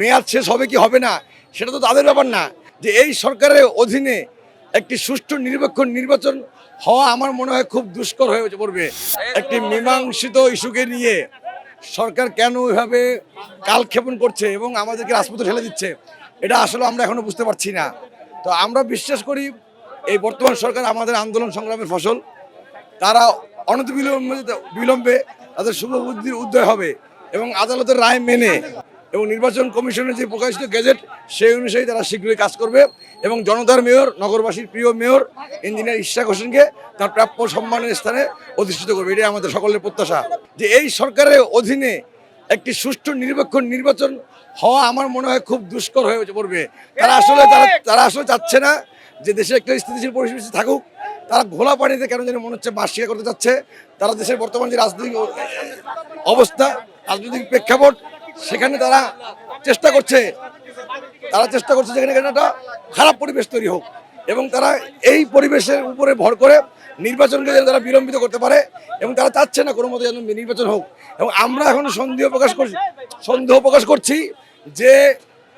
মেয়াদ শেষ হবে কি হবে না, সেটা তো তাদের ব্যাপার না। যে এই সরকারের অধীনে একটি সুষ্ঠু নিরপেক্ষ নির্বাচন হওয়া আমার মনে হয় খুব দুষ্কর হয়ে পড়বে। একটি মীমাংসিত ইস্যুকে নিয়ে সরকার কেন এভাবে কালক্ষেপণ করছে এবং আমাদেরকে রাজপথে ঠেলে দিচ্ছে, এটা আসলে আমরা এখনও বুঝতে পারছি না। তো আমরা বিশ্বাস করি, এই বর্তমান সরকার আমাদের আন্দোলন সংগ্রামের ফসল। তারা অনতিবিলম্বে বিলম্বে তাদের শুভ বুদ্ধির উদয় হবে এবং আদালতের রায় মেনে এবং নির্বাচন কমিশনের যে প্রকাশিত গেজেট সেই অনুযায়ী তারা শীঘ্রই কাজ করবে এবং জনতার মেয়র, নগরবাসীর প্রিয় মেয়র, ইঞ্জিনিয়ার ইশাক হোসেনকে তার প্রাপ্য সম্মানের স্থানে অধিষ্ঠিত করবে। এটাই আমাদের সকলের প্রত্যাশা। যে এই সরকারের অধীনে একটি সুষ্ঠু নিরপেক্ষ নির্বাচন হওয়া আমার মনে হয় খুব দুষ্কর হয়ে পড়বে। তারা আসলে তারা তারা আসলে চাচ্ছে না যে দেশে একটা স্থিতিশীল পরিস্থিতি থাকুক। তারা ঘোলা পানিতে কেন যেন মনে হচ্ছে বাস করতে চাচ্ছে। তারা দেশের বর্তমান যে রাজনৈতিক অবস্থা, রাজনৈতিক প্রেক্ষাপট সেখানে তারা চেষ্টা করছে। তারা চেষ্টা করছে যেখানে এখানে একটা খারাপ পরিবেশ তৈরি হোক এবং তারা এই পরিবেশের উপরে ভর করে নির্বাচনকে যেন তারা বিলম্বিত করতে পারে এবং তারা চাচ্ছে না কোনো মতো যেন নির্বাচন হোক। এবং আমরা এখন সন্দেহ প্রকাশ করছি, সন্দেহ প্রকাশ করছি যে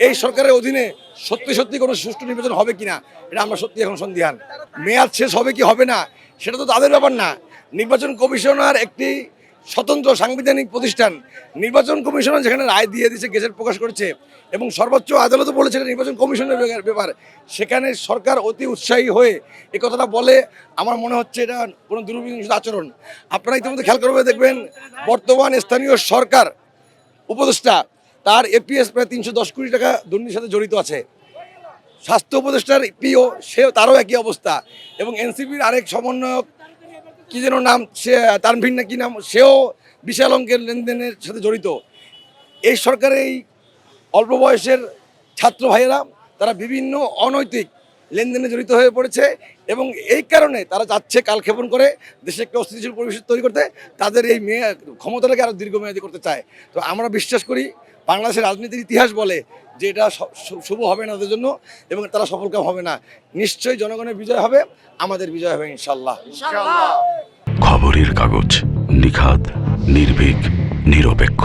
এই সরকারের অধীনে সত্যি সত্যি কোনো সুষ্ঠু নির্বাচন হবে কিনা, এটা আমরা সত্যি এখন সন্দিহান। মেয়াদ শেষ হবে কি হবে না, সেটা তো তাদের ব্যাপার না। নির্বাচন কমিশনার একটি স্বতন্ত্র সাংবিধানিক প্রতিষ্ঠান নির্বাচন কমিশনার যেখানে রায় দিয়ে দিয়েছে, গেজেট প্রকাশ করেছে এবং সর্বোচ্চ আদালতও বলেছে নির্বাচন কমিশনের ব্যাপার- সেখানে সরকার অতি উৎসাহী হয়ে এই কথাটা বলে, আমার মনে হচ্ছে এটা কোনো দুর্বিংশ আচরণ। আপনারা ইতিমধ্যে খেয়াল করবে দেখবেন, বর্তমান স্থানীয় সরকার উপদেষ্টা, তার এপিএস প্রায় তিনশো দশ কোটি টাকা দুর্নীতির সাথে জড়িত আছে। স্বাস্থ্য উপদেষ্টার পিও সে তারও একই অবস্থা এবং এনসিপির আরেক সমন্বয়ক কি যেন নাম, সে তানভীর না কি নাম, সেও বিশাল অঙ্কের লেনদেনের সাথে জড়িত। এই সরকারের এই অল্প বয়সের ছাত্র ভাইয়েরা, তারা বিভিন্ন অনৈতিক লেনদেনে জড়িত হয়ে পড়েছে এবং এই কারণে তারা যাচ্ছে কালক্ষেপণ করে দেশে একটা অস্থিতিশীল পরিবেশ তৈরি করতে তাদের এই মেয়ে ক্ষমতাটাকে আরও দীর্ঘমেয়াদী করতে চায়। তো আমরা বিশ্বাস করি বাংলাদেশের রাজনীতির ইতিহাস বলে যে এটা শুভ হবে না ওদের জন্য এবং তারা সফলকাম হবে না। নিশ্চয়ই জনগণের বিজয় হবে আমাদের বিজয় হবে ইনশাল্লাহ খবরের কাগজ নিখাত নির্ভীক নিরপেক্ষ।